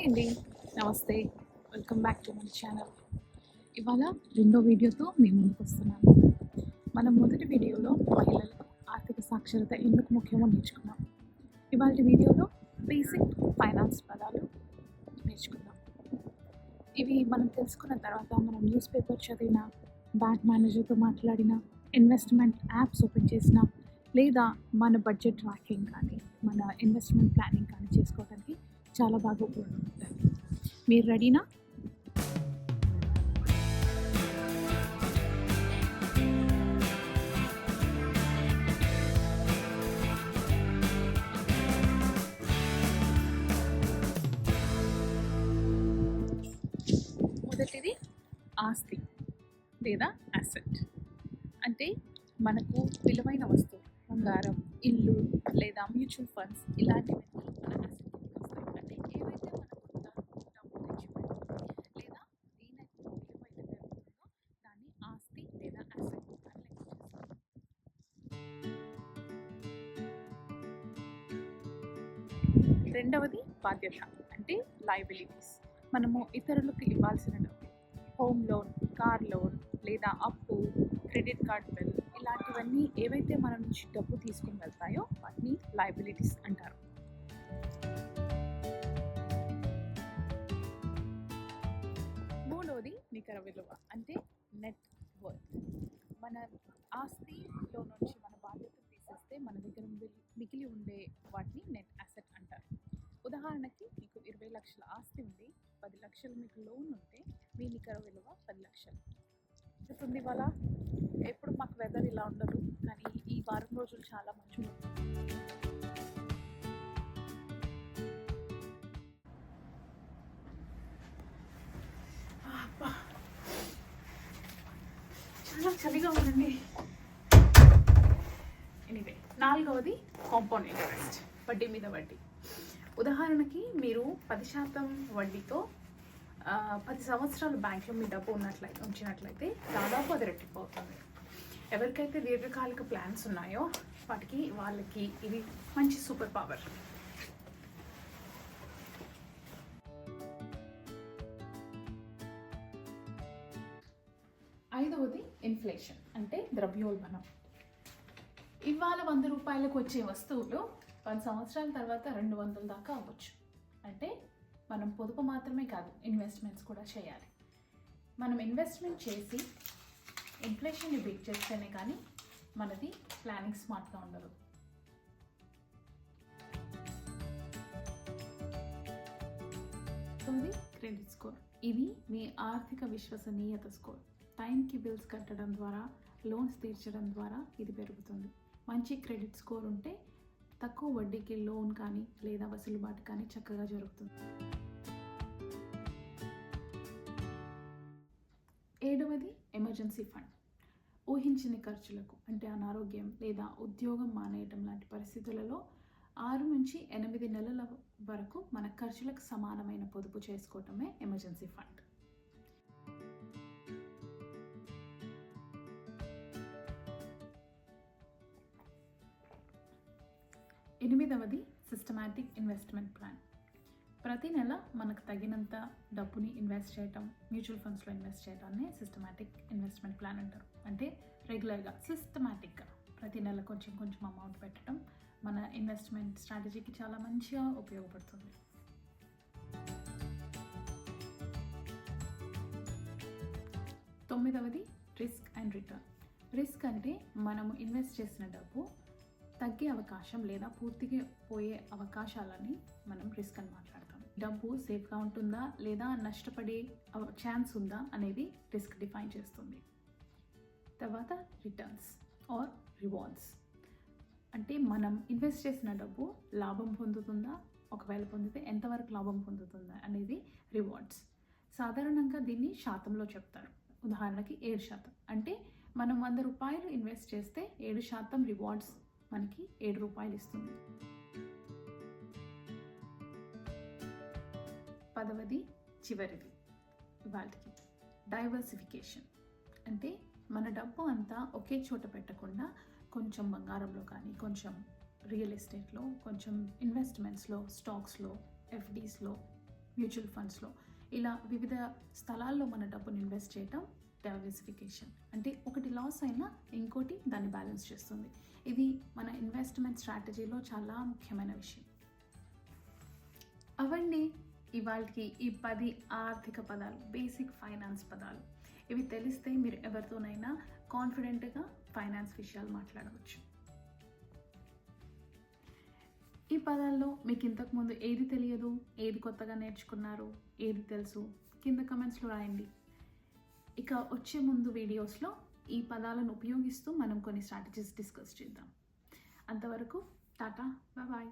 Hi అండి. నమస్తే. Welcome back to my channel. ఇవాళ రెండో వీడియోతో మేము ముందుకు వస్తున్నాను. మన మొదటి వీడియోలో మహిళలకు ఆర్థిక సాక్షరత ఎందుకు ముఖ్యమో నేర్చుకున్నాం ఇవాళ వీడియోలో బేసిక్ ఫైనాన్స్ పదాలు నేర్చుకుందాం. ఇవి మనం తెలుసుకున్న తర్వాత మనం న్యూస్ పేపర్ చదివిన బ్యాంక్ మేనేజర్తో మాట్లాడిన ఇన్వెస్ట్మెంట్ యాప్స్ ఓపెన్ చేసిన లేదా మన బడ్జెట్ ట్రాకింగ్ కానీ మన ఇన్వెస్ట్మెంట్ ప్లానింగ్ కానీ చేసుకోవడానికి చాలా బాగా ఉపయోగపడతాయి మీరు రెడీనా? మొదటిది ఆస్తి లేదా అసెట్ అంటే మనకు విలువైన వస్తువు బంగారం ఇల్లు లేదా మ్యూచువల్ ఫండ్స్ ఇలాంటి రెండవది బాధ్యత అంటే లయబిలిటీస్ మనము ఇతరులకు ఇవ్వాల్సిన డబ్బు హోమ్ లోన్ కార్ లోన్ లేదా అప్పు క్రెడిట్ కార్డ్ బిల్ ఇలాంటివన్నీ ఏవైతే మన నుంచి డబ్బు తీసుకుని వెళ్తాయో వాటిని లయబిలిటీస్ అంటారు. మూడవది నికర విలువ అంటే నెట్ వర్త్ మన ఆస్తిలో నుంచి మన బాధ్యతలు తీసేస్తే మన దగ్గర మిగిలి- మిగిలి ఉండే వాటిని నెట్ అసెట్ అంటారు ఉదాహరణకి మీకు ఇరవై లక్షల ఆస్తి ఉంది పది లక్షలు మీకు లోన్ ఉంటే మీ నికర విలువ పది లక్షలు. చూస్తుంది ఇవాళ ఎప్పుడు మాకు వెదర్ ఇలా ఉండదు కానీ ఈ వారం రోజులు చాలా మంచిగా ఉంటుంది చాలా చలిగా ఉందండి. ఎనీవే నాలుగవది కాంపౌండ్ ఇంట్రెస్ట్ వడ్డీ మీద వడ్డీ. ఉదాహరణకి మీరు పది శాతం వడ్డీతో పది సంవత్సరాలు బ్యాంక్లో మీ డబ్బు ఉన్నట్లయితే ఉంచినట్లయితే దాదాపు అది రెట్టింపు అవుతుంది ఎవరికైతే దీర్ఘకాలిక ప్లాన్స్ ఉన్నాయో వాటికి వాళ్ళకి ఇది మంచి సూపర్ పవర్. ఐదవది ఇన్ఫ్లేషన్ అంటే ద్రవ్యోల్బణం. ఇవాళ వంద రూపాయలకు వచ్చే వస్తువులు పది సంవత్సరాల తర్వాత రెండు వందల దాకా అవ్వచ్చు. అంటే మనం పొదుపు మాత్రమే కాదు ఇన్వెస్ట్మెంట్స్ కూడా చేయాలి. మనం ఇన్వెస్ట్మెంట్ చేసి ఇన్ఫ్లేషన్ని బీట్ చేస్తేనే కానీ మనది ప్లానింగ్ స్మార్ట్గా ఉండదు. తొమ్మిది క్రెడిట్ స్కోర్. ఇది మీ ఆర్థిక విశ్వసనీయత స్కోర్. టైంకి బిల్స్ కట్టడం ద్వారా లోన్స్ తీర్చడం ద్వారా ఇది పెరుగుతుంది. మంచి క్రెడిట్ స్కోర్ ఉంటే తక్కువ వడ్డీకి లోన్ కానీ లేదా వసూలుబాటు కానీ చక్కగా జరుగుతుంది. ఏడవది ఎమర్జెన్సీ ఫండ్. ఊహించని ఖర్చులకు అంటే అనారోగ్యం లేదా ఉద్యోగం మానేయటం లాంటి పరిస్థితులలో ఆరు నుంచి ఎనిమిది నెలల వరకు మన ఖర్చులకు సమానమైన పొదుపు చేసుకోవటమే ఎమర్జెన్సీ ఫండ్. ఎనిమిదవది సిస్టమాటిక్ ఇన్వెస్ట్మెంట్ ప్లాన్ ప్రతి నెల మనకు తగినంత డబ్బుని ఇన్వెస్ట్ చేయటం మ్యూచువల్ ఫండ్స్లో ఇన్వెస్ట్ చేయడాన్ని సిస్టమాటిక్ ఇన్వెస్ట్మెంట్ ప్లాన్ అంటారు. అంటే రెగ్యులర్గా సిస్టమాటిక్గా ప్రతి నెల కొంచెం కొంచెం అమౌంట్ పెట్టడం మన ఇన్వెస్ట్మెంట్ స్ట్రాటజీకి చాలా మంచిగా ఉపయోగపడుతుంది. తొమ్మిదవది రిస్క్ అండ్ రిటర్న్ రిస్క్ అంటే మనము ఇన్వెస్ట్ చేసిన డబ్బు తగ్గే అవకాశం లేదా పూర్తిగా పోయే అవకాశాలని మనం రిస్క్ అని మాట్లాడతాం. డబ్బు సేఫ్గా ఉంటుందా లేదా నష్టపడే ఛాన్స్ ఉందా అనేది రిస్క్ డిఫైన్ చేస్తుంది. తర్వాత రిటర్న్స్ ఆర్ రివార్డ్స్ అంటే మనం ఇన్వెస్ట్ చేసిన డబ్బు లాభం పొందుతుందా? ఒకవేళ పొందితే ఎంతవరకు లాభం పొందుతుందా అనేది రివార్డ్స్ సాధారణంగా దీన్ని శాతంలో చెప్తారు. ఉదాహరణకి ఏడు శాతం. అంటే మనం వంద రూపాయలు ఇన్వెస్ట్ చేస్తే ఏడు శాతం రివార్డ్స్ మనకి ఏడు రూపాయలు ఇస్తుంది. పదవది చివరిది. వాటికి డైవర్సిఫికేషన్ అంటే మన డబ్బు అంతా ఒకే చోట పెట్టకుండా కొంచెం బంగారంలో కానీ కొంచెం రియల్ ఎస్టేట్లో కొంచెం ఇన్వెస్ట్మెంట్స్లో స్టాక్స్లో ఎఫ్డీస్లో మ్యూచువల్ ఫండ్స్లో ఇలా వివిధ స్థలాల్లో మన డబ్బును ఇన్వెస్ట్ చేయటం డైవర్సిఫికేషన్ అంటే ఒకటి లాస్ అయినా ఇంకోటి దాన్ని బ్యాలెన్స్ చేస్తుంది. ఇది మన ఇన్వెస్ట్మెంట్ స్ట్రాటజీలో చాలా ముఖ్యమైన విషయం. అవండి ఇవాళకి ఈ పది ఆర్థిక పదాలు బేసిక్ ఫైనాన్స్ పదాలు. ఇవి తెలిస్తే మీరు ఎవరితోనైనా కాన్ఫిడెంట్గా ఫైనాన్స్ విషయాలు మాట్లాడవచ్చు. ఈ పదాల్లో మీకు ఇంతకుముందు ఏది తెలియదు ఏది కొత్తగా నేర్చుకున్నారు ఏది తెలుసు? కింద కమెంట్స్లో రాయండి. ఇక వచ్చే ముందు వీడియోస్లో ఈ పదాలను ఉపయోగిస్తూ మనం కొన్ని స్ట్రాటజీస్ డిస్కస్ చేద్దాం. అంతవరకు టాటా బాయ్.